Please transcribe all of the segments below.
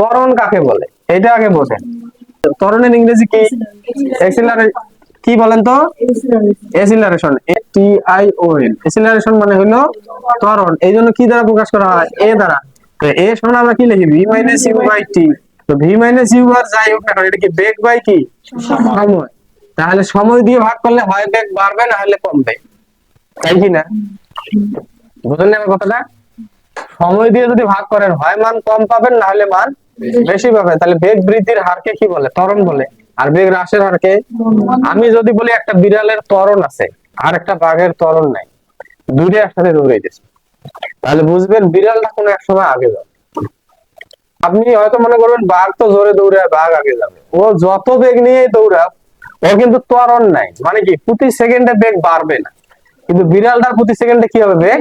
ত্বরণ কাকে বলে? এটা আগে বোঝেন। ত্বরণের ইংরেজি কি? এক্সিলারে কি বলেন তো? Acceleration A T I O N acceleration মানে হলো ত্বরণ এই জন্য কি দ্বারা প্রকাশ করা হয়? এ দ্বারা। তো এ সমান আমরা কি লিখি? V minus U by T তো ভি মাইনাস ইউ আর যাই হোক না এটা কি বেগ বাই কি? সময়। তাহলে সময় দিয়ে ভাগ করলে হয় বেগ বাড়বে, না হলে কমবে। তাই কি না? বুঝলেন আমার কথাটা? সময় দিয়ে যদি ভাগ করেন, হয় মান কম পাবেন, না হলে মান বেশি। পাবেন তাহলে বেগ বৃদ্ধির হারকে কি বলে? ত্বরণ বলে। আর বেগ হ্রাসের হারকে? আমি যদি বলি একটা বিড়ালের ত্বরণ আছে, আর একটা বাঘের ত্বরণ নাই, দুইটা একসাথে দৌড়াইতেছে তাহলে বুঝবেন, বিড়ালটা কোনো এক সময় আগে যাবে। আপনি হয়তো মনে করবেন, বাঘ তো জোরে দৌড়ায়, বাঘ আগে যাবে। ও যত বেগ নিয়ে দৌড়াক, ওর কিন্তু ত্বরণ নাই। মানে কি? প্রতি সেকেন্ডে বেগ বাড়বে না। কিন্তু বিড়ালটার প্রতি সেকেন্ডে কি হবে বেগ?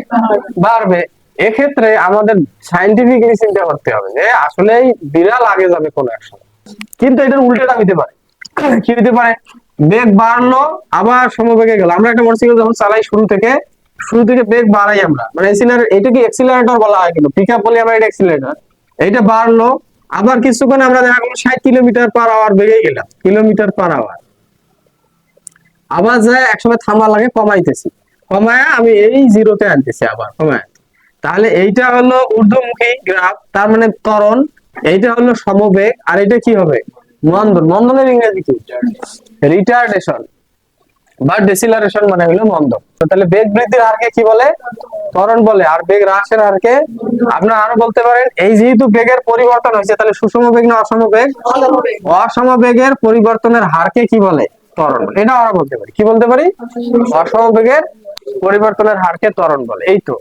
বাড়বে। এক্ষেত্রে আমাদের সাইন্টিফিকলি চিন্তা করতে হবে যে আসলেই বিড়াল আগে যাবে কোনো এক সময়। কিন্তু এটার উল্টোটা হইতে পারে। কি হইতে পারে? বেগ বাড়লো, আবার সমবেগে গেল। আমরা একটা মোটরসাইকেল যখন চালাই শুরু থেকে শুরু থেকে বেগ বাড়াই আমরা। মানে এটা কি এক্সিলারেটর বলা হয় কিন্তু? পিক আপ বলি আমরা এটা এক্সিলারেটর এইটা বাড়লো, আবার কিছুক্ষণ আমরা দেখা গেলো ষাট কিলোমিটার পার আওয়ার বেগে গেলাম। কিলোমিটার পার আওয়ার আবার যায়, একসময় থামা লাগে, কমাইতেছি। কমায় আমি এই জিরোতে আনতেছি আবার, কমায়। তাহলে এইটা হলো ঊর্ধ্বমুখী গ্রাফ, তার মানে ত্বরণ, এইটা হলো সমবেগ, আর এটা কি হবে? মন্দন মন্দনের ইংরেজি কি? রিটার্ডেশন বা ডেসিলারেশন মানে হলো মন্দন তো তাহলে বেগ বৃদ্ধির হারকে কি বলে? ত্বরণ বলে। আর বেগ হ্রাসের হারকে আপনারা আরও বলতে পারেন, এই যেহেতু বেগের পরিবর্তন হয়েছে, তাহলে সুষম বেগ না অসম বেগ? অসম বেগের পরিবর্তনের হারকে কি বলে? ত্বরণ। এটা আমরা বলতে পারি। কি বলতে পারি? অসম বেগের পরিবর্তনের হারকে ত্বরণ বলে। এই তো।